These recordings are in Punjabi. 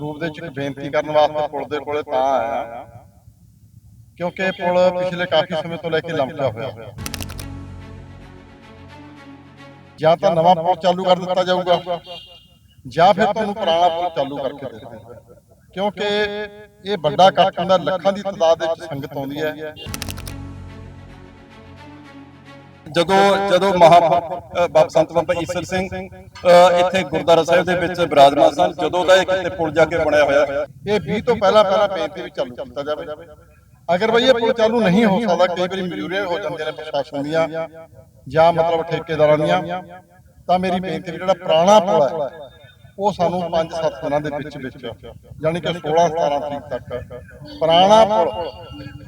ਰੂਪ ਦੇ ਵਿੱਚ ਇੱਕ ਬੇਨਤੀ ਕਰਨ ਵਾਸਤੇ ਪੁਲ ਦੇ ਕੋਲੇ ਤਾਂ ਆਇਆ। ਕਿਉਂਕਿ ਪੁਲ ਪਿਛਲੇ ਕਾਫੀ ਸਮੇਂ ਤੋਂ ਲੈ ਕੇ ਲੰਮਿਆ ਹੋਇਆ। ਜਾਂ ਤਾਂ ਨਵਾਂ ਪੁਲ ਚਾਲੂ ਕਰ ਦਿੱਤਾ ਜਾਊਗਾ। ਜਾਂ ਫਿਰ ਤੁਹਾਨੂੰ ਪੁਰਾਣਾ ਪੁਲ ਚਾਲੂ ਕਰਕੇ ਦੇ ਦੇਣਾ। ਕਿਉਂਕਿ ਇਹ ਵੱਡਾ ਇਕੱਠ ਹੁੰਦਾ ਲੱਖਾਂ ਦੀ ਤਾਦਾਦ ਵਿੱਚ ਸੰਗਤ ਆਉਂਦੀ ਹੈ। ਜਦੋਂ ਜਦੋਂ ਮਹਾ ਅ, ਸੰਤ ਬਾਬਾ ਈਸਰ ਸਿੰਘ ਇੱਥੇ ਗੁਰਦੁਆਰਾ ਸਾਹਿਬ ਦੇ ਵਿੱਚ ਬਿਰਾਜਮਾਨ ਸਨ ਜਦੋਂ ਦਾ ਇਹ ਕਿਤੇ ਪੁਲ ਜਾ ਕੇ ਬਣਿਆ ਹੋਇਆ। ਇਹ 20 ਤੋਂ ਪਹਿਲਾਂ ਪਹਿਲਾਂ ਬੇਨਤੀ ਵੀ ਚਾਲੂ ਕੀਤਾ ਜਾਵੇ। ਅਗਰ ਬਈ ਇਹ ਪੁਲ ਚਾਲੂ ਨਹੀਂ ਹੋ ਸਕਦਾ ਕਈ ਵਾਰੀ ਮਜਬੂਰੀਆਂ ਹੋ ਜਾਂਦੀਆਂ ਨੇ ਪ੍ਰਸ਼ਾਸਨ ਦੀਆਂ ਜਾਂ ਮਤਲਬ ਠੇਕੇਦਾਰਾਂ ਦੀਆਂ ਤਾਂ ਮੇਰੀ ਬੇਨਤੀ ਵੀ ਜਿਹੜਾ ਪੁਰਾਣਾ ਪੁਲ ਹੈ ਉਹ ਸਾਨੂੰ 5-7 ਦਿਨਾਂ ਦੇ ਵਿੱਚ ਵਿੱਚ ਯਾਨੀ ਕਿ 16-17 ਤਰੀਕ ਤੱਕ। ਪੁਰਾਣਾ ਪੁਲ।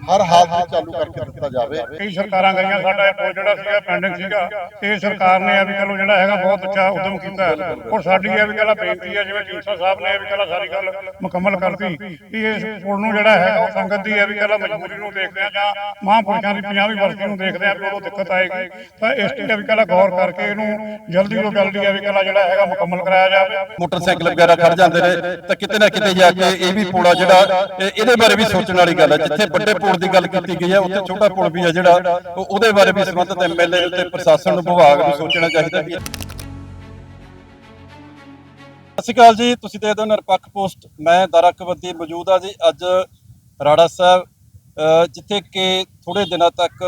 ਹਰ ਹਾਲਤ ਵਿੱਚ ਚਾਲੂ ਕਰਕੇ ਦਿੱਤਾ ਜਾਵੇ। ਕਈ ਸਰਕਾਰਾਂ ਗਈਆਂ ਸਾਡਾ ਇਹ ਪੁਲ ਜਿਹੜਾ ਸੀਗਾ ਪੈਂਡਿੰਗ ਸੀਗਾ। ਇਹ ਸਰਕਾਰ ਨੇ ਇਹ ਵੀ ਚਲੋ ਜਿਹੜਾ ਹੈਗਾ ਬਹੁਤ ਅੱਛਾ ਉਦਮ ਕੀਤਾ। ਹੈ ਔਰ ਸਾਡੀ ਇਹ ਵੀ ਕਹਿੰਦਾ ਬੇਨਤੀ ਹੈ ਜਿਵੇਂ ਢੀਂਡਸਾ ਸਾਹਿਬ ਨੇ ਇਹ ਵੀ ਕਹਿੰਦਾ ਸਾਰੀ ਗੱਲ ਮੁਕੰਮਲ ਕਰਤੀ ਵੀ ਇਸ ਪੁਲ ਨੂੰ ਜਿਹੜਾ ਹੈਗਾ ਉਹ ਸੰਗਤ ਦੀ ਇਹ ਵੀ ਕਹਿੰਦਾ ਮਜਬੂਰੀ ਨੂੰ ਦੇਖਦੇ ਆ ਜਾਂ ਮਹਾਂਪੁਰਸ਼ਾਂ ਦੀ 50ਵੀਂ ਵਰਸੀ ਨੂੰ ਦੇਖਦੇ ਆ ਉਦੋਂ ਦਿੱਕਤ ਆਏਗੀ। ਤਾਂ ਇਸ ਤੇ ਵੀ ਕਹਿੰਦਾ ਗੌਰ ਕਰਕੇ ਇਹਨੂੰ ਜਲਦੀ ਤੋਂ ਜਲਦੀ ਇਹ ਵੀ ਕਹਿੰਦਾ ਜਿਹੜਾ ਹੈਗਾ ਮੁਕੰਮਲ ਕਰਾਇਆ ਜਾਵੇ। ਮੋਟਰਸਾਈਕਲ ਵਗੈਰਾ ਖੜ ਜਾਂਦੇ ਨੇ ਤਾਂ ਕਿਤੇ ਨਾ ਕਿਤੇ ਜਾ ਕੇ ਇਹ ਵੀ ਪੁਲ ਆ ਜਿਹੜਾ ਇਹ- ਇਹਦੇ ਬਾਰੇ ਵੀ ਸੋਚਣ ਵਾਲੀ ਗੱਲ ਹੈ ਜਿੱਥੇ ਵੱਡੇ ਪੁਲ ਦੀ ਗੱਲ ਕੀਤੀ ਗਈ ਹੈ, ਉੱਥੇ ਛੋਟਾ ਪੁਲ ਵੀ ਆ ਜਿਹੜਾ ਉਹਦੇ ਬਾਰੇ ਵੀ ਸੰਬੰਧਿਤ ਐਮਐਲਏ ਤੇ ਪ੍ਰਸ਼ਾਸਨ ਨੂੰ ਵਿਭਾਗ ਨੂੰ ਸੋਚਣਾ ਚਾਹੀਦਾ ਵੀ ਸਤਿ ਸ਼੍ਰੀ ਅਕਾਲ ਜੀ, ਤੁਸੀਂ ਦੇਖਦੇ ਹੋ ਨਿਰਪੱਖ ਪੋਸਟ। ਮੈਂ ਦਰਕਵਤੀ ਮੌਜੂਦ ਆ ਜੀ, ਅੱਜ ਰਾੜਾ ਸਾਹਿਬ ਜਿੱਥੇ ਕਿ ਥੋੜੇ ਦਿਨਾਂ ਤੱਕ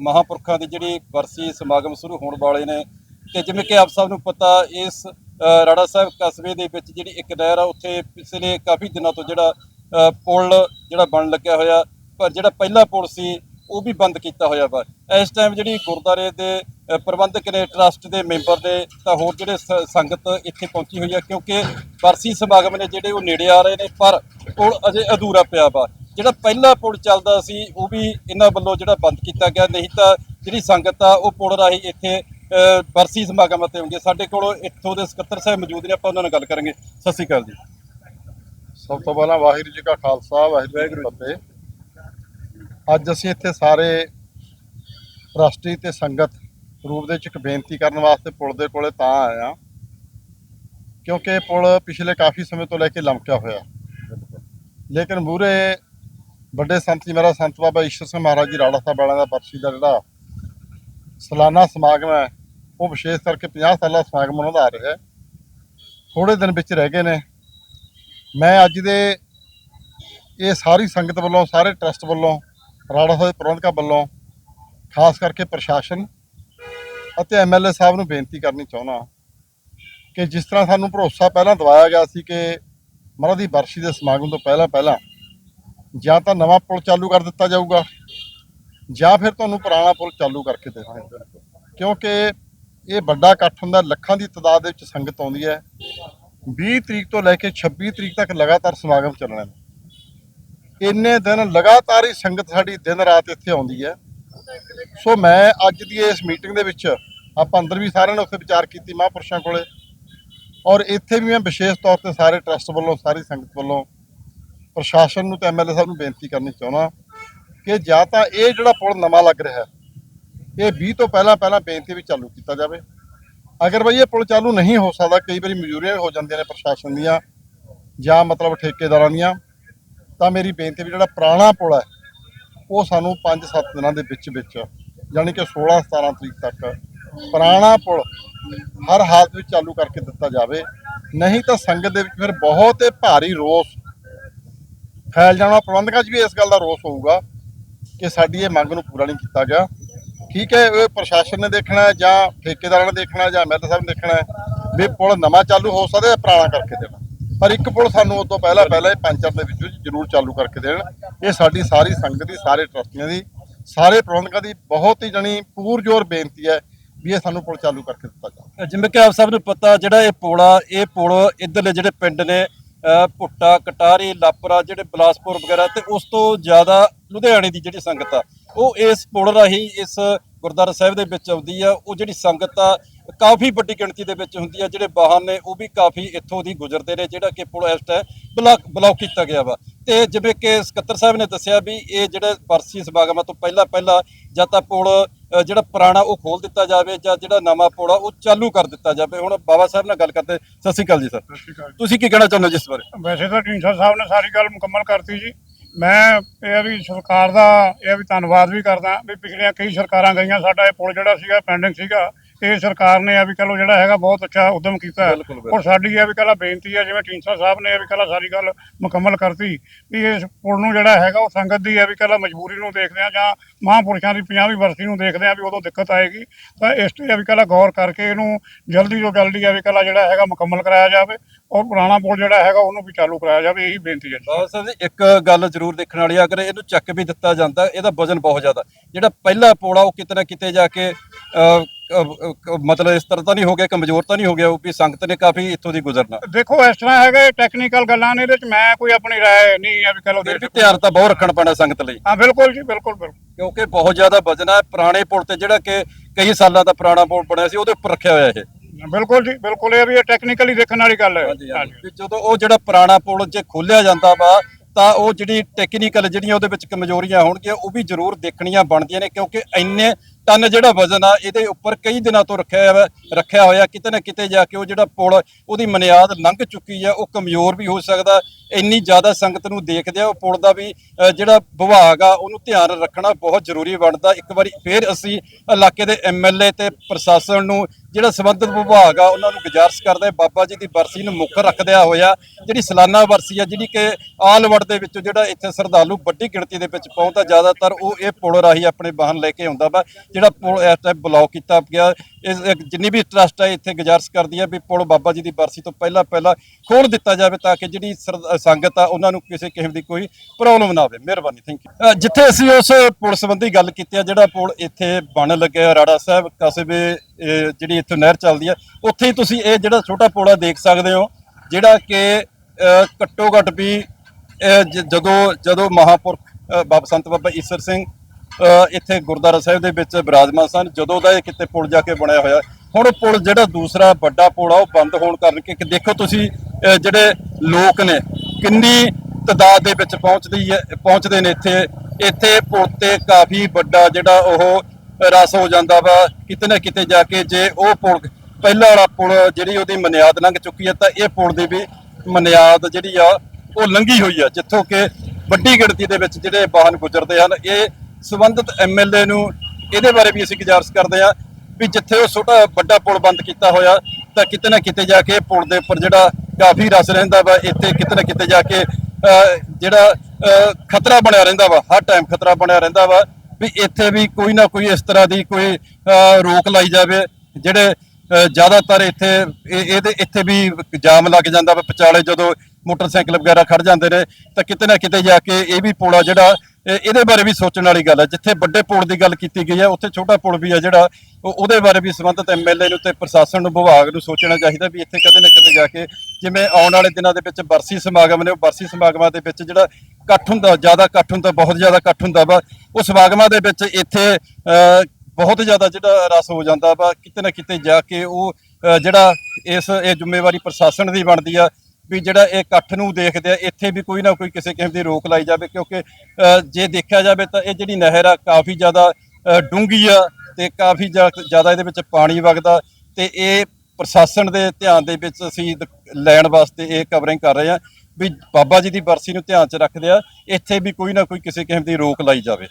ਮਹਾਪੁਰਖਾਂ ਦੀ ਜਿਹੜੀ ਵਰਸੀ ਸਮਾਗਮ ਸ਼ੁਰੂ ਹੋਣ ਵਾਲੇ ਨੇ, ਤੇ ਜਿਵੇਂ ਕਿ ਆਪ ਸਭ ਨੂੰ ਪਤਾ, ਇਸ ਰਾੜਾ ਸਾਹਿਬ ਕਸਬੇ ਦੇ ਵਿੱਚ ਜਿਹੜੀ ਇੱਕ ਨਹਿਰ ਆ, ਉੱਥੇ ਪਿਛਲੇ ਕਾਫੀ ਦਿਨਾਂ ਤੋਂ ਜਿਹੜਾ ਪੁਲ ਜਿਹੜਾ ਬਣ ਲੱਗਿਆ ਹੋਇਆ ਪਰ ਜਿਹੜਾ ਪਹਿਲਾ ਪੁਲ ਸੀ ਉਹ ਵੀ ਬੰਦ ਕੀਤਾ ਹੋਇਆ ਵਾ। ਇਸ ਟਾਈਮ ਜਿਹੜੀ ਗੁਰਦਾਰੇ ਦੇ ਪ੍ਰਬੰਧਕ ਨੇ ਟਰਸਟ ਦੇ ਮੈਂਬਰ ਨੇ ਤਾਂ ਹੋਰ ਜਿਹੜੇ ਸੰਗਤ ਇੱਥੇ ਪਹੁੰਚੀ ਹੋਈ ਆ ਕਿਉਂਕਿ ਵਰਸੀ ਸਮਾਗਮ ਨੇ ਜਿਹੜੇ ਉਹ ਨੇੜੇ ਆ ਰਹੇ ਨੇ ਪਰ ਪੁਲ ਅਜੇ ਅਧੂਰਾ ਪਿਆ ਵਾ। ਜਿਹੜਾ ਪਹਿਲਾ ਪੁਲ ਚੱਲਦਾ ਸੀ ਉਹ ਵੀ ਇਹਨਾਂ ਵੱਲੋਂ ਜਿਹੜਾ ਬੰਦ ਕੀਤਾ ਗਿਆ। ਨਹੀਂ ਤਾਂ ਜਿਹੜੀ ਸੰਗਤ ਆ ਉਹ ਪੁਲ ਰਾਹੀਂ ਇੱਥੇ ਅ, ਵਰਸੀ ਸਮਾਗਮ ਤੇ ਆਉਂਦੀ ਸਾਡੇ ਕੋਲ ਇੱਥੋਂ ਦੇ ਸਕੱਤਰ ਸਾਹਿਬ ਮੌਜੂਦ ਨੇ ਆਪਾਂ ਉਹਨਾਂ ਨਾਲ ਗੱਲ ਕਰਾਂਗੇ। ਸਤਿ ਸ਼੍ਰੀ ਅਕਾਲ ਜੀ। ਸਭ ਤੋਂ ਪਹਿਲਾਂ ਵਾਹਿਗੁਰੂ ਜੀ ਕਾ ਖਾਲਸਾ ਵਾਹਿਗੁਰੂ ਜੀ ਕੀ ਫਤਿਹ। ਅੱਜ ਅਸੀਂ ਇੱਥੇ ਸਾਰੇ ਰਾਸ਼ਟਰੀ ਤੇ ਸੰਗਤ ਰੂਪ ਦੇ ਵਿੱਚ ਇੱਕ ਬੇਨਤੀ ਕਰਨ ਵਾਸਤੇ ਪੁਲ ਦੇ ਕੋਲੇ ਤਾਂ ਆਇਆ ਕਿਉਂਕਿ ਪੁਲ ਪਿਛਲੇ ਕਾਫੀ ਸਮੇਂ ਤੋਂ ਲੈ ਕੇ ਲਮਕਿਆ ਹੋਇਆ। ਲੇਕਿਨ ਮੂਰੇ ਵੱਡੇ ਸੰਤ ਜੀ, ਮੇਰਾ ਸੰਤ ਬਾਬਾ ਈਸ਼ਰ ਸਿੰਘ ਮਹਾਰਾਜ ਜੀ, ਰਾੜਾ ਸਾਹਿਬ ਵਾਲਿਆਂ ਦਾ ਬਰਸੀ ਦਾ ਜਿਹੜਾ ਸਾਲਾਨਾ ਸਮਾਗਮ ਹੈ, ਉਹ ਵਿਸ਼ੇਸ਼ ਕਰਕੇ 50 ਸਾਲਾ ਸਮਾਗਮ ਉਹਨਾਂ ਦਾ ਆ ਰਿਹਾ ਹੈ। ਥੋੜੇ ਦਿਨ ਵਿੱਚ ਰਹਿ ਗਏ ਨੇ। ਮੈਂ ਅੱਜ ਦੇ ਇਹ ਸਾਰੀ ਸੰਗਤ ਵੱਲੋਂ, ਸਾਰੇ ਟਰਸਟ ਵੱਲੋਂ ਰਾੜਾ ਸਾਹਿਬ ਪ੍ਰਬੰਧਕਾਂ ਵੱਲੋਂ ਖਾਸ ਕਰਕੇ ਪ੍ਰਸ਼ਾਸਨ ਅਤੇ ਐਮਐਲਏ ਸਾਹਿਬ ਨੂੰ ਬੇਨਤੀ ਕਰਨੀ ਚਾਹੁੰਦਾ ਕਿ ਜਿਸ ਤਰ੍ਹਾਂ ਸਾਨੂੰ ਭਰੋਸਾ ਪਹਿਲਾਂ ਦਵਾਇਆ ਗਿਆ ਸੀ ਕਿ ਮਹਾਰਾਜ ਦੀ ਬਰਸ਼ੀ ਦੇ ਸਮਾਗਮ ਤੋਂ ਪਹਿਲਾਂ ਪਹਿਲਾਂ ਜਾਂ ਤਾਂ ਨਵਾਂ ਪੁਲ ਚਾਲੂ ਕਰ ਦਿੱਤਾ ਜਾਊਗਾ ਜਾਂ ਫਿਰ ਤੁਹਾਨੂੰ ਪੁਰਾਣਾ ਪੁਲ ਚਾਲੂ ਕਰਕੇ ਦੇਣਾ ਕਿਉਂਕਿ ਇਹ ਵੱਡਾ ਇਕੱਠ ਹੁੰਦਾ, ਲੱਖਾਂ ਦੀ ਤਾਦਾਦ ਦੇ ਵਿੱਚ ਸੰਗਤ ਆਉਂਦੀ ਹੈ। 20 ਤਰੀਕ ਤੋਂ ਲੈ ਕੇ 26 ਤਰੀਕ ਤੱਕ ਲਗਾਤਾਰ ਸਮਾਗਮ ਚੱਲਣਾ ਨੇ ਇੰਨੇ ਦਿਨ ਲਗਾਤਾਰ ਹੀ ਸੰਗਤ ਸਾਡੀ ਦਿਨ ਰਾਤ ਇੱਥੇ ਆਉਂਦੀ ਹੈ। ਸੋ ਮੈਂ ਅੱਜ ਦੀ ਇਸ ਮੀਟਿੰਗ ਦੇ ਵਿੱਚ ਆਪਾਂ ਅੰਦਰ ਵੀ ਸਾਰਿਆਂ ਨੇ ਉੱਥੇ ਵਿਚਾਰ ਕੀਤੀ ਮਹਾਂਪੁਰਸ਼ਾਂ ਕੋਲੇ। ਔਰ ਇੱਥੇ ਵੀ ਮੈਂ ਵਿਸ਼ੇਸ਼ ਤੌਰ ਤੇ ਸਾਰੇ ਟਰਸਟ ਵੱਲੋਂ, ਸਾਰੀ ਸੰਗਤ ਵੱਲੋਂ, ਪ੍ਰਸ਼ਾਸਨ ਨੂੰ ਤੇ ਐਮਐਲਏ ਸਾਹਿਬ ਨੂੰ ਬੇਨਤੀ ਕਰਨੀ ਚਾਹੁੰਦਾ ਕਿ ਜਾਂ ਤਾਂ ਇਹ ਜਿਹੜਾ ਪੁਲ ਨਵਾਂ ਲੱਗ ਰਿਹਾ, ਇਹ 20 ਤੋਂ ਪਹਿਲਾਂ ਪਹਿਲਾਂ ਬੇਨਤੀ ਵੀ ਚਾਲੂ ਕੀਤਾ ਜਾਵੇ। ਅਗਰ ਬਈ ਇਹ ਪੁਲ ਚਾਲੂ ਨਹੀਂ ਹੋ ਸਕਦਾ, ਕਈ ਵਾਰੀ ਮਜਬੂਰੀਆਂ ਹੋ ਜਾਂਦੀਆਂ ਨੇ ਪ੍ਰਸ਼ਾਸਨ ਦੀਆਂ ਜਾਂ ਮਤਲਬ ਠੇਕੇਦਾਰਾਂ ਦੀਆਂ ਤਾਂ ਮੇਰੀ ਬੇਨਤੀ ਵੀ ਜਿਹੜਾ ਪੁਰਾਣਾ ਪੁਲ ਹੈ, ਉਹ ਸਾਨੂੰ 5-7 ਦਿਨਾਂ ਦੇ ਵਿੱਚ ਵਿੱਚ, ਯਾਨੀ ਕਿ 16-17 ਤਰੀਕ ਤੱਕ ਪੁਰਾਣਾ ਪੁਲ ਹਰ ਹਾਲਤ ਵਿੱਚ ਚਾਲੂ ਕਰਕੇ ਦਿੱਤਾ ਜਾਵੇ। ਨਹੀਂ ਤਾਂ ਸੰਗਤ ਦੇ ਵਿੱਚ ਫਿਰ ਬਹੁਤ ਹੀ ਭਾਰੀ ਰੋਸ ਫੈਲ ਜਾਣਾ। ਪ੍ਰਬੰਧਕਾਂ 'ਚ ਵੀ ਇਸ ਗੱਲ ਦਾ ਰੋਸ ਹੋਊਗਾ ਕਿ ਸਾਡੀ ਇਹ ਮੰਗ ਨੂੰ ਪੂਰਾ ਨਹੀਂ ਕੀਤਾ ਗਿਆ। ਠੀਕ ਹੈ, ਇਹ ਪ੍ਰਸ਼ਾਸਨ ਨੇ ਦੇਖਣਾ ਜਾਂ ਠੇਕੇਦਾਰਾਂ ਨੇ ਦੇਖਣਾ ਜਾਂ ਐਮਐਲਏ ਸਾਹਿਬ ਨੇ ਦੇਖਣਾ ਵੀ ਪੁਲ ਨਵਾਂ ਚਾਲੂ ਹੋ ਸਕਦਾ ਹੈ ਪੁਰਾਣਾ ਕਰਕੇ ਦੇਣਾ। ਪਰ ਇੱਕ ਪੁਲ ਸਾਨੂੰ ਉਸ ਤੋਂ ਪਹਿਲਾਂ ਪਹਿਲਾਂ ਇਹ ਪੰਚਰ ਦੇ ਵਿੱਚ ਜ਼ਰੂਰ ਚਾਲੂ ਕਰਕੇ ਦੇਣ। ਇਹ ਸਾਡੀ ਸਾਰੀ ਸੰਗਤ ਦੀ, ਸਾਰੇ ਟਰਸਟੀਆਂ ਦੀ, ਸਾਰੇ ਪ੍ਰਬੰਧਕਾਂ ਦੀ ਬਹੁਤ ਹੀ ਜਣੀ ਪੂਰਜੋਰ ਬੇਨਤੀ ਹੈ ਵੀ ਇਹ ਸਾਨੂੰ ਪੁਲ ਚਾਲੂ ਕਰਕੇ ਦਿੱਤਾ ਜਾਵੇ। ਜਿਵੇਂ ਕਿ ਆਪ ਸਭ ਨੂੰ ਪਤਾ, ਜਿਹੜਾ ਇਹ ਪੁਲ ਆ, ਇਹ ਪੁਲ ਇੱਧਰਲੇ ਜਿਹੜੇ ਪਿੰਡ ਨੇ ਭੁੱਟਾ, ਕਟਾਰੀ, ਲਾਪਰਾ, ਜਿਹੜੇ ਬਲਾਸਪੁਰ ਵਗੈਰਾ ਤੇ ਉਸ ਤੋਂ ਜ਼ਿਆਦਾ ਲੁਧਿਆਣੇ ਦੀ ਜਿਹੜੀ ਸੰਗਤ ਆ, ਉਹ ਇਸ ਪੁਲ ਰਾਹੀਂ, ਇਸ ਗੁਰਦੁਆਰਾ ਸਾਹਿਬ ਦੇ ਵਿੱਚ ਆਉਂਦੀ ਆ ਉਹ ਜਿਹੜੀ ਸੰਗਤ ਆ ਕਾਫੀ ਵੱਡੀ ਗਿਣਤੀ ਦੇ ਵਿੱਚ ਹੁੰਦੀ ਆ ਜਿਹੜੇ ਵਾਹਨ ਨੇ ਉਹ ਵੀ ਕਾਫੀ ਇੱਥੋਂ ਦੀ ਗੁਜ਼ਰਦੇ ਨੇ ਜਿਹੜਾ ਕਿ ਪੁਲ ਇਸ ਟਾਈਮ ਬਲੌਕ ਬਲੌਕ ਕੀਤਾ ਗਿਆ ਵਾ। ਤੇ ਜਿਵੇਂ ਕਿ ਸਕੱਤਰ ਸਾਹਿਬ ਨੇ ਦੱਸਿਆ ਵੀ ਇਹ ਜਿਹੜੇ ਪਰਸੀ ਸਮਾਗਮਾਂ ਤੋਂ ਪਹਿਲਾਂ ਪਹਿਲਾਂ ਜਾਂ ਤਾਂ ਪੁਲ ਜਿਹੜਾ ਪੁਰਾਣਾ ਉਹ ਖੋਲ ਦਿੱਤਾ ਜਾਵੇ ਜਾਂ ਜਿਹੜਾ ਨਵਾਂ ਪੁਲ ਆ ਉਹ ਚਾਲੂ ਕਰ ਦਿੱਤਾ ਜਾਵੇ। ਹੁਣ ਬਾਬਾ ਸਾਹਿਬ ਨਾਲ ਗੱਲ ਕਰਦੇ ਸਤਿ ਸ਼੍ਰੀ ਅਕਾਲ ਜੀ ਸਰ। ਤੁਸੀਂ ਕੀ ਕਹਿਣਾ ਚਾਹੁੰਦੇ ਹੋ ਜਿਸ ਬਾਰੇ? ਵੈਸੇ ਤਾਂ ਢੀਂਸਾ ਸਾਹਿਬ ਨੇ ਸਾਰੀ ਗੱਲ ਮੁਕੰਮਲ ਕਰਤੀ ਜੀ। ਮੈਂ ਇਹ ਆ ਵੀ ਸਰਕਾਰ ਦਾ ਇਹ ਆ ਵੀ ਧੰਨਵਾਦ ਵੀ ਕਰਦਾ ਵੀ ਪਿਛਲੀਆਂ ਕਈ ਸਰਕਾਰਾਂ ਗਈਆਂ ਸਾਡਾ ਇਹ ਪੁਲ ਜਿਹੜਾ ਸੀਗਾ ਪੈਂਡਿੰਗ ਸੀਗਾ ਇਹ ਸਰਕਾਰ ਨੇ ਆ ਵੀ ਚਲੋ ਜਿਹੜਾ ਹੈਗਾ ਬਹੁਤ ਅੱਛਾ ਉਦਮ ਕੀਤਾ। ਔਰ ਸਾਡੀ ਇਹ ਵੀ ਕੱਲਾ ਬੇਨਤੀ ਹੈ ਜਿਵੇਂ ਢੀਂਸਾ ਸਾਹਿਬ ਨੇ ਇਹ ਵੀ ਕੱਲਾ ਸਾਰੀ ਗੱਲ ਮੁਕੰਮਲ ਕਰਤੀ ਵੀ ਇਸ ਪੁਲ ਨੂੰ ਜਿਹੜਾ ਹੈਗਾ ਉਹ ਸੰਗਤ ਦੀ ਹੈ ਵੀ ਕੱਲਾ ਮਜਬੂਰੀ ਨੂੰ ਦੇਖਦੇ ਆ ਜਾਂ ਮਹਾਂਪੁਰਸ਼ਾਂ ਦੀ 50ਵੀਂ ਵਰਸੀ ਨੂੰ ਦੇਖਦੇ ਆ ਵੀ ਉਦੋਂ ਦਿੱਕਤ ਆਏਗੀ। ਤਾਂ ਇਸ ਤੇ ਇਹ ਵੀ ਕੱਲਾ ਗੌਰ ਕਰਕੇ ਇਹਨੂੰ ਜਲਦੀ ਤੋਂ ਜਲਦੀ ਇਹ ਵੀ ਕੱਲਾ ਜਿਹੜਾ ਹੈਗਾ ਮੁਕੰਮਲ ਕਰਾਇਆ ਜਾਵੇ। ਔਰ ਪੁਰਾਣਾ ਪੁਲ ਜਿਹੜਾ ਹੈਗਾ ਉਹਨੂੰ ਵੀ ਚਾਲੂ ਕਰਾਇਆ ਜਾਵੇ ਇਹੀ ਬੇਨਤੀ ਹੈ ਜੀ। ਬਾਬਾ ਸਾਹਿਬ ਜੀ ਇੱਕ ਗੱਲ ਜ਼ਰੂਰ ਦੇਖਣ ਵਾਲੀ ਆ, ਅਗਰ ਇਹਨੂੰ ਚੱਕ ਵੀ ਦਿੱਤਾ ਜਾਂਦਾ ਇਹਦਾ ਵਜ਼ਨ ਬਹੁਤ ਜ਼ਿਆਦਾ। ਜਿਹੜਾ ਪਹਿਲਾ ਆ ਉਹ ਕਿਤੇ ਨਾ ਕਿਤੇ ਜਾ ਕੇ ਮਤਲਬ ਇਸ ਤਰ੍ਹਾਂ ਤਾਂ ਨਹੀਂ ਹੋ ਗਿਆ ਕਮਜ਼ੋਰ ਤਾਂ ਨਹੀਂ ਹੋ ਗਿਆ ਉਹ ਵੀ ਸੰਗਤ ਨੇ ਕਾਫੀ ਇੱਥੋਂ ਦੀ ਗੁਜ਼ਰਨਾ। ਦੇਖੋ ਇਸ ਤਰ੍ਹਾਂ ਹੈਗਾ ਟੈਕਨੀਕਲ ਗੱਲਾਂ ਨੇ ਇਹਦੇ ਚ ਮੈਂ ਕੋਈ ਆਪਣੀ ਰਾਏ ਨਹੀਂ ਹੈ ਵੀ ਚਲੋ ਫਿਰ ਦੇ ਵੀ ਧਿਆਨ ਤਾਂ ਬਹੁਤ ਰੱਖਣਾ ਪੈਣਾ ਸੰਗਤ ਲਈ। ਹਾਂ ਬਿਲਕੁਲ ਜੀ ਬਿਲਕੁਲ ਬਿਲਕੁਲ। ਕਿਉਂਕਿ ਬਹੁਤ ਜ਼ਿਆਦਾ ਵਜ਼ਨ ਹੈ ਪੁਰਾਣੇ ਪੁਲ ਤੇ ਜਿਹੜਾ ਕਿ ਕਈ ਸਾਲਾਂ ਦਾ ਪੁਰਾਣਾ ਪੁਲ ਬਣਿਆ ਸੀ ਉਹਦੇ ਉੱਪਰ ਰੱਖਿਆ ਹੋਇਆ ਇਹ। ਬਿਲਕੁਲ ਜੀ ਬਿਲਕੁਲ ਇਹ ਵੀ ਇਹ ਟੈਕਨੀਕਲੀ ਦੇਖਣ ਵਾਲੀ ਗੱਲ ਹੈ। ਹਾਂਜੀ ਵੀ ਜਦੋਂ ਉਹ ਜਿਹੜਾ ਪੁਰਾਣਾ ਪੁਲ ਜੇ ਖੋਲਿਆ ਜਾਂਦਾ ਵਾ ਤਾਂ ਉਹ ਜਿਹੜੀ ਟੈਕਨੀਕਲ ਜਿਹੜੀਆਂ ਉਹਦੇ ਵਿੱਚ ਕਮਜ਼ੋਰੀਆਂ ਹੋਣਗੀਆਂ ਉਹ ਵੀ ਜ਼ਰੂਰ ਦੇਖਣੀਆਂ ਬਣਦੀਆਂ ਨੇ ਕਿਉਂਕਿ ਇੰਨੇ ਟਨ ਜਿਹੜਾ ਵਜ਼ਨ ਆ ਇਹਦੇ ਉੱਪਰ ਕਈ ਦਿਨਾਂ ਤੋਂ ਰੱਖਿਆ ਹੋਇਆ ਰੱਖਿਆ ਹੋਇਆ ਕਿਤੇ ਨਾ ਕਿਤੇ ਜਾ ਕੇ ਉਹ ਜਿਹੜਾ ਪੁਲ ਉਹਦੀ ਮਨਿਆਦ ਲੰਘ ਚੁੱਕੀ ਆ ਉਹ ਕਮਜ਼ੋਰ ਵੀ ਹੋ ਸਕਦਾ ਇੰਨੀ ਜ਼ਿਆਦਾ ਸੰਗਤ ਨੂੰ ਦੇਖਦੇ ਆ, ਉਹ ਪੁਲ ਦਾ ਵੀ ਜਿਹੜਾ ਵਿਭਾਗ ਆ, ਉਹਨੂੰ ਧਿਆਨ ਰੱਖਣਾ ਬਹੁਤ ਜ਼ਰੂਰੀ ਬਣਦਾ। ਇੱਕ ਵਾਰੀ ਫੇਰ ਅਸੀਂ ਇਲਾਕੇ ਦੇ ਐਮਐਲਏ ਤੇ ਪ੍ਰਸ਼ਾਸਨ ਨੂੰ, ਜਿਹੜਾ ਸੰਬੰਧਿਤ ਵਿਭਾਗ ਆ, ਉਹਨਾਂ ਨੂੰ ਗੁਜ਼ਾਰਿਸ਼ ਕਰਦੇ ਬਾਬਾ ਜੀ ਦੀ ਬਰਸੀ ਨੂੰ ਮੁੱਖ ਰੱਖਦਿਆਂ ਹੋਇਆ, ਜਿਹੜੀ ਸਾਲਾਨਾ ਬਰਸੀ ਆ, ਜਿਹੜੀ ਕਿ ਆਲਵੜ ਦੇ ਵਿੱਚੋਂ ਜਿਹੜਾ ਇੱਥੇ ਸ਼ਰਧਾਲੂ ਵੱਡੀ ਗਿਣਤੀ ਦੇ ਵਿੱਚ ਪਹੁੰਚਦਾ ਜ਼ਿਆਦਾਤਰ ਉਹ ਇਹ ਪੁਲ ਰਾਹੀਂ ਆਪਣੇ ਵਾਹਨ ਲੈ ਕੇ ਆਉਂਦਾ ਵਾ, ਜਿਹੜਾ ਪੁਲ ਇਸ ਟਾਈਮ ਬਲੌਕ ਕੀਤਾ ਗਿਆ। ਇਸ ਜਿੰਨੀ ਵੀ ਟਰਸਟ ਆ, ਇੱਥੇ ਗੁਜ਼ਾਰਿਸ਼ ਕਰਦੀ ਹੈ ਵੀ ਪੁਲ ਬਾਬਾ ਜੀ ਦੀ ਬਰਸੀ ਤੋਂ ਪਹਿਲਾਂ ਪਹਿਲਾਂ ਖੋਲ ਦਿੱਤਾ ਜਾਵੇ ਤਾਂ ਕਿ ਜਿਹੜੀ ਸਰਦ- ਸੰਗਤ ਆ, ਉਹਨਾਂ ਨੂੰ ਕਿਸੇ ਕਿਸਮ ਦੀ ਕੋਈ ਪ੍ਰੋਬਲਮ ਨਾ ਆਵੇ। ਮਿਹਰਬਾਨੀ ਥੈਂਕ ਯੂ ਜਿੱਥੇ ਅਸੀਂ ਉਸ ਪੁਲ ਸੰਬੰਧੀ ਗੱਲ ਕੀਤੀ ਆ, ਜਿਹੜਾ ਪੁਲ ਇੱਥੇ ਬਣ ਲੱਗਿਆ ਰਾੜਾ ਸਾਹਿਬ ਕਸਬੇ ਇਹ ਜਿਹੜੀ ਇੱਥੋਂ ਨਹਿਰ ਚੱਲਦੀ ਆ, ਉੱਥੇ ਹੀ ਤੁਸੀਂ ਇਹ ਜਿਹੜਾ ਛੋਟਾ ਪੁਲ ਆ ਦੇਖ ਸਕਦੇ ਹੋ, ਜਿਹੜਾ ਕਿ ਘੱਟੋ ਘੱਟ ਵੀ ਜਦੋਂ ਜਦੋਂ ਮਹਾਪੁਰਖ ਬਾਬਾ ਸੰਤ ਬਾਬਾ ਈਸਰ ਸਿੰਘ ਇੱਥੇ ਗੁਰਦੁਆਰਾ ਸਾਹਿਬ ਦੇ ਵਿੱਚ ਬਿਰਾਜਮਾਨ ਸਨ, ਜਦੋਂ ਦਾ ਇਹ ਕਿਤੇ ਪੁਲ ਜਾ ਕੇ ਬਣਿਆ ਹੋਇਆ, ਹੁਣ ਉਹ ਪੁਲ ਜਿਹੜਾ ਦੂਸਰਾ ਵੱਡਾ ਪੁਲ ਆ, ਉਹ ਬੰਦ ਹੋਣ ਕਾਰਨ ਕਿ ਦੇਖੋ ਤੁਸੀਂ ਜਿਹੜੇ ਲੋਕ ਨੇ ਕਿੰਨੀ ਤਦਾਦ ਦੇ ਵਿੱਚ ਪਹੁੰਚਦੀ ਹੈ, ਪਹੁੰਚਦੇ ਨੇ ਇੱਥੇ। ਇੱਥੇ ਪੁਲ ਤੇ ਕਾਫੀ ਵੱਡਾ ਜਿਹੜਾ ਉਹ ਰਸ ਹੋ ਜਾਂਦਾ ਵਾ। ਕਿਤੇ ਨਾ ਕਿਤੇ ਜਾ ਕੇ ਜੇ ਉਹ ਪੁਲ, ਪਹਿਲਾ ਵਾਲਾ ਪੁਲ ਜਿਹੜੀ ਉਹਦੀ ਮਨਿਆਦ ਲੰਘ ਚੁੱਕੀ ਹੈ, ਤਾਂ ਇਹ ਪੁਲ ਦੀ ਵੀ ਮਨਿਆਦ ਜਿਹੜੀ ਆ, ਉਹ ਲੰਘੀ ਹੋਈ ਆ, ਜਿੱਥੋਂ ਕਿ ਵੱਡੀ ਗਿਣਤੀ ਦੇ ਵਿੱਚ ਜਿਹੜੇ ਵਾਹਨ ਗੁਜ਼ਰਦੇ ਹਨ। ਇਹ ਸੰਬੰਧਿਤ ਐਮਐਲਏ ਨੂੰ ਇਹਦੇ ਬਾਰੇ ਵੀ ਅਸੀਂ ਗੁਜ਼ਾਰਿਸ਼ ਕਰਦੇ ਆ ਵੀ ਜਿੱਥੇ ਉਹ ਛੋਟਾ ਵੱਡਾ ਪੁਲ ਬੰਦ ਕੀਤਾ ਹੋਇਆ, ਤਾਂ ਕਿਤੇ ਨਾ ਕਿਤੇ ਜਾ ਕੇ ਪੁਲ ਦੇ ਉੱਪਰ ਜਿਹੜਾ ਕਾਫੀ ਰਸ ਰਹਿੰਦਾ ਵਾ, ਇੱਥੇ ਕਿਤੇ ਨਾ ਕਿਤੇ ਜਾ ਕੇ ਜਿਹੜਾ ਖਤਰਾ ਬਣਿਆ ਰਹਿੰਦਾ ਵਾ, ਹਰ ਟਾਈਮ ਖਤਰਾ ਬਣਿਆ ਰਹਿੰਦਾ ਵਾ, ਵੀ ਇੱਥੇ ਵੀ ਕੋਈ ਨਾ ਕੋਈ ਇਸ ਤਰ੍ਹਾਂ ਦੀ ਕੋਈ ਰੋਕ ਲਾਈ ਜਾਵੇ, ਜਿਹੜੇ ਜ਼ਿਆਦਾਤਰ ਇੱਥੇ, ਇਹ- ਇਹਦੇ, ਇੱਥੇ ਵੀ ਜਾਮ ਲੱਗ ਜਾਂਦਾ ਵਾ, ਵਿਚਾਲੇ ਜਦੋਂ ਮੋਟਰਸਾਈਕਲ ਵਗੈਰਾ ਖੜ ਜਾਂਦੇ ਨੇ, ਤਾਂ ਕਿਤੇ ਨਾ ਕਿਤੇ ਜਾ ਕੇ ਇਹ ਵੀ ਪੋਲਾ ਜਿਹੜਾ ਇਹਦੇ ਬਾਰੇ ਵੀ ਸੋਚਣ ਵਾਲੀ ਗੱਲ ਹੈ। ਜਿੱਥੇ ਵੱਡੇ ਪੁਲ ਦੀ ਗੱਲ ਕੀਤੀ ਗਈ ਹੈ, ਉੱਥੇ ਛੋਟਾ ਪੁਲ ਵੀ ਹੈ ਜਿਹੜਾ, ਉਹ- ਉਹਦੇ ਬਾਰੇ ਵੀ ਸੰਬੰਧਿਤ ਐਮਐਲਏ ਨੂੰ ਤੇ ਪ੍ਰਸ਼ਾਸਨ ਨੂੰ, ਵਿਭਾਗ ਨੂੰ ਸੋਚਣਾ ਚਾਹੀਦਾ ਵੀ ਇੱਥੇ ਕਦੇ ਨਾ ਕਦੇ ਜਾ ਕੇ ਜਿਵੇਂ ਆਉਣ ਵਾਲੇ ਦਿਨਾਂ ਦੇ ਵਿੱਚ ਬਰਸੀ ਸਮਾਗਮ ਨੇ, ਉਹ ਬਰਸੀ ਸਮਾਗਮਾਂ ਦੇ ਵਿੱਚ ਜਿਹੜਾ ਇਕੱਠ ਹੁੰਦਾ, ਜ਼ਿਆਦਾ ਇਕੱਠ ਹੁੰਦਾ, ਬਹੁਤ ਜ਼ਿਆਦਾ ਇਕੱਠ ਹੁੰਦਾ ਵਾ, ਉਹ ਸਮਾਗਮਾਂ ਦੇ ਵਿੱਚ ਇੱਥੇ ਬਹੁਤ ਜ਼ਿਆਦਾ ਜਿਹੜਾ ਰਸ ਹੋ ਜਾਂਦਾ ਵਾ, ਕਿਤੇ ਨਾ ਕਿਤੇ ਜਾ ਕੇ ਉਹ ਜਿਹੜਾ ਇਸ, ਇਹ ਜ਼ਿੰਮੇਵਾਰੀ ਪ੍ਰਸ਼ਾਸਨ ਦੀ ਬਣਦੀ ਆ ਵੀ ਜਿਹੜਾ ਇਹ ਇਕੱਠ ਨੂੰ ਦੇਖਦੇ ਆ ਇੱਥੇ ਵੀ ਕੋਈ ਨਾ ਕੋਈ ਕਿਸੇ ਕਿਸਮ ਦੀ ਰੋਕ ਲਾਈ ਜਾਵੇ ਕਿਉਂਕਿ ਜੇ ਦੇਖਿਆ ਜਾਵੇ ਤਾਂ ਇਹ ਜਿਹੜੀ ਨਹਿਰ ਆ ਕਾਫੀ ਜ਼ਿਆਦਾ ਅਹ, ਡੂੰਘੀ ਆ ਤੇ ਕਾਫੀ ਜ਼ਿਆਦਾ ਇਹਦੇ ਵਿੱਚ ਪਾਣੀ ਵਗਦਾ ਤੇ ਇਹ ਪ੍ਰਸ਼ਾਸਨ ਦੇ ਧਿਆਨ ਦੇ ਵਿੱਚ ਅਸੀਂ ਲੈਣ ਵਾਸਤੇ ਇਹ ਕਵਰਿੰਗ ਕਰ ਰਹੇ ਆ ਵੀ ਬਾਬਾ ਜੀ ਦੀ ਬਰਸੀ ਨੂੰ ਧਿਆਨ 'ਚ ਰੱਖਦੇ ਆ ਇੱਥੇ ਵੀ ਕੋਈ ਨਾ ਕੋਈ ਕਿਸੇ ਕਿਸਮ ਦੀ ਰੋਕ ਲਾਈ ਜਾਵੇ।